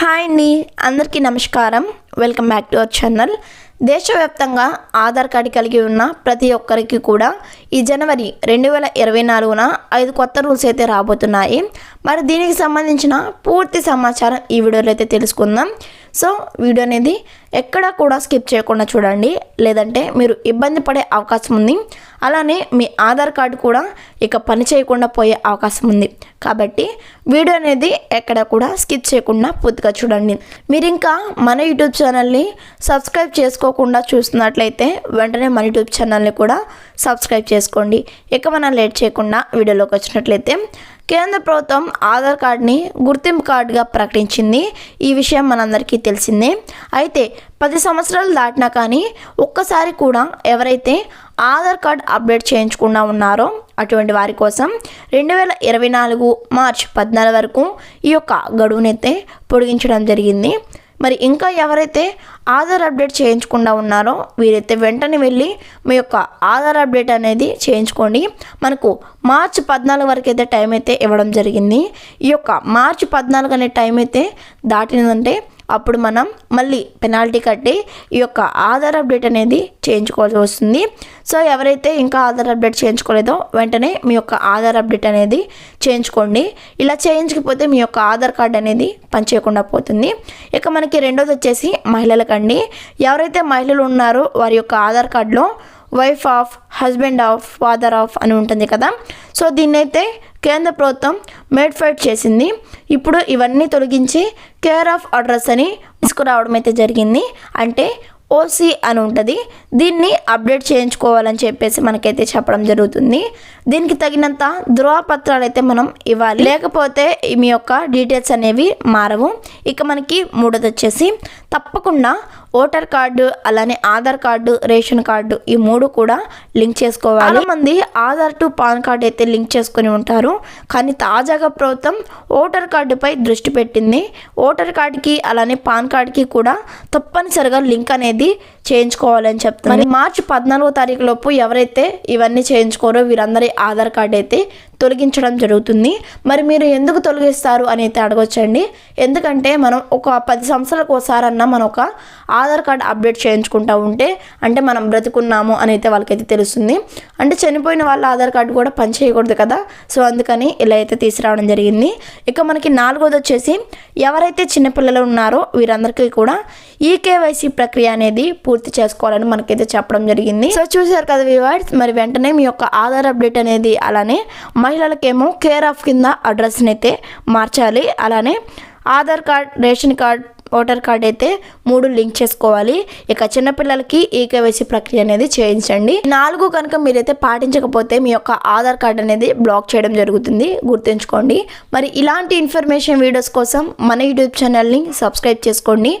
Hi అండి అందరికీ నమస్కారం. Welcome back to our channel దేశవ్యాప్తంగా ఆధార్ కార్డు కలిగి ఉన్న ప్రతి ఒక్కరికి కూడా ఈ జనవరి రెండు వేల ఇరవై నాలుగున ఐదు కొత్త రూల్స్ అయితే రాబోతున్నాయి. మరి దీనికి సంబంధించిన పూర్తి సమాచారం ఈ వీడియోలో అయితే తెలుసుకుందాం. సో వీడియో అనేది ఎక్కడా కూడా స్కిప్ చేయకుండా చూడండి. లేదంటే మీరు ఇబ్బంది పడే అవకాశం ఉంది. అలానే మీ ఆధార్ కార్డు కూడా ఇక పని చేయకుండా పోయే అవకాశం ఉంది. కాబట్టి వీడియో అనేది ఎక్కడ కూడా స్కిప్ చేయకుండా పూర్తిగా చూడండి. మీరు ఇంకా మన యూట్యూబ్ ఛానల్ని సబ్స్క్రైబ్ చేసుకోకుండా చూస్తున్నట్లయితే వెంటనే మన యూట్యూబ్ ఛానల్ని కూడా సబ్స్క్రైబ్ చేసుకోండి. ఇక మనం లేట్ చేయకుండా వీడియోలోకి వచ్చినట్లయితే కేంద్ర ప్రభుత్వం ఆధార్ కార్డ్ని గుర్తింపు కార్డుగా ప్రకటించింది. ఈ విషయం మనందరికీ తెలిసిందే. అయితే పది సంవత్సరాలు దాటినా కానీ ఒక్కసారి కూడా ఎవరైతే ఆధార్ కార్డ్ అప్డేట్ చేయించకుండా ఉన్నారో అటువంటి వారి కోసం రెండు వేల ఇరవై నాలుగు మార్చ్ పద్నాలుగు వరకు ఈ యొక్క గడువునైతే పొడిగించడం జరిగింది. మరి ఇంకా ఎవరైతే ఆధార్ అప్డేట్ చేయించకుండా ఉన్నారో వీరైతే వెంటనే వెళ్ళి మీ యొక్క ఆధార్ అప్డేట్ అనేది చేయించుకోండి. మనకు మార్చి పద్నాలుగు వరకు అయితే టైం అయితే ఇవ్వడం జరిగింది. ఈ యొక్క మార్చి పద్నాలుగు అనే టైం అయితే దాటిందంటే అప్పుడు మనం మళ్ళీ పెనాల్టీ కట్టి ఈ యొక్క ఆధార్ అప్డేట్ అనేది చేయించుకోవాల్సి వస్తుంది. సో ఎవరైతే ఇంకా ఆధార్ అప్డేట్ చేయించుకోలేదో వెంటనే మీ యొక్క ఆధార్ అప్డేట్ అనేది చేయించుకోండి. ఇలా చేయించకపోతే మీ యొక్క ఆధార్ కార్డ్ అనేది పనిచేయకుండా పోతుంది. ఇక మనకి రెండోది వచ్చేసి మహిళలకండి. ఎవరైతే మహిళలు ఉన్నారో వారి యొక్క ఆధార్ కార్డులో wife of husband of father of అని ఉంటుంది కదా. సో దీన్నైతే కేంద్ర ప్రభుత్వం మేడ్ఫైట్ చేసింది. ఇప్పుడు ఇవన్నీ తొలగించి కేర్ ఆఫ్ అడ్రస్ అని తీసుకురావడం అయితే జరిగింది. అంటే ఓసీ అని ఉంటుంది. దీన్ని అప్డేట్ చేయించుకోవాలని చెప్పేసి మనకైతే చెప్పడం జరుగుతుంది. దీనికి తగినంత ధృవపత్రాలు అయితే మనం ఇవ్వాలి. లేకపోతే మీ యొక్క డీటెయిల్స్ అనేవి మారవు. ఇక మనకి మూడోది వచ్చేసి తప్పకుండా ఓటర్ కార్డు అలానే ఆధార్ కార్డు రేషన్ కార్డు ఈ మూడు కూడా లింక్ చేసుకోవాలి. మంది ఆధార్ టు పాన్ కార్డు అయితే లింక్ చేసుకొని ఉంటారు. కానీ తాజాగా ప్రభుత్వం ఓటర్ కార్డుపై దృష్టి పెట్టింది. ఓటర్ కార్డుకి అలానే పాన్ కార్డుకి కూడా తప్పనిసరిగా లింక్ అనేది చేయించుకోవాలని చెప్తాను మార్చి పద్నాలుగో తారీఖు లోపు ఎవరైతే ఇవన్నీ చేయించుకోరో వీరందరి ఆధార్ కార్డు అయితే తొలగించడం జరుగుతుంది. మరి మీరు ఎందుకు తొలగిస్తారు అని అయితే అడగొచ్చండి. ఎందుకంటే మనం ఒక పది సంవత్సరాలకు ఒకసారన్నా మనం ఒక ఆధార్ కార్డ్ అప్డేట్ చేయించుకుంటూ ఉంటే అంటే మనం బ్రతుకున్నాము అని అయితే వాళ్ళకైతే తెలుస్తుంది. అంటే చనిపోయిన వాళ్ళ ఆధార్ కార్డు కూడా పని చేయకూడదు కదా. సో అందుకని ఇలా అయితే తీసుకురావడం జరిగింది. ఇక మనకి నాలుగోది వచ్చేసి ఎవరైతే చిన్నపిల్లలు ఉన్నారో వీరందరికీ కూడా ఈ కేవైసీ ప్రక్రియ అనేది పూర్తి చేసుకోవాలని మనకైతే చెప్పడం జరిగింది. సో చూసారు కదా వివాడ్స్ మరి వెంటనే మీ యొక్క ఆధార్ అప్డేట్ అనేది అలానే మహిళలకేమో కేర్ ఆఫ్ కింద అడ్రస్ని అయితే మార్చాలి. అలానే Aadhaar card ration card voter card అయితే మూడు లింక్ చేసుకోవాలి. ఇక చిన్నపిల్లలకి ఈ కేవైసీ ప్రక్రియ అనేది చేయించండి. నాలుగు కనుక మీరైతే పాటించకపోతే మీ యొక్క ఆధార్ కార్డ్ అనేది బ్లాక్ చేయడం జరుగుతుంది. గుర్తుంచుకోండి. మరి ఇలాంటి ఇన్ఫర్మేషన్ వీడియోస్ కోసం మన యూట్యూబ్ ఛానల్ని సబ్స్క్రైబ్ చేసుకోండి.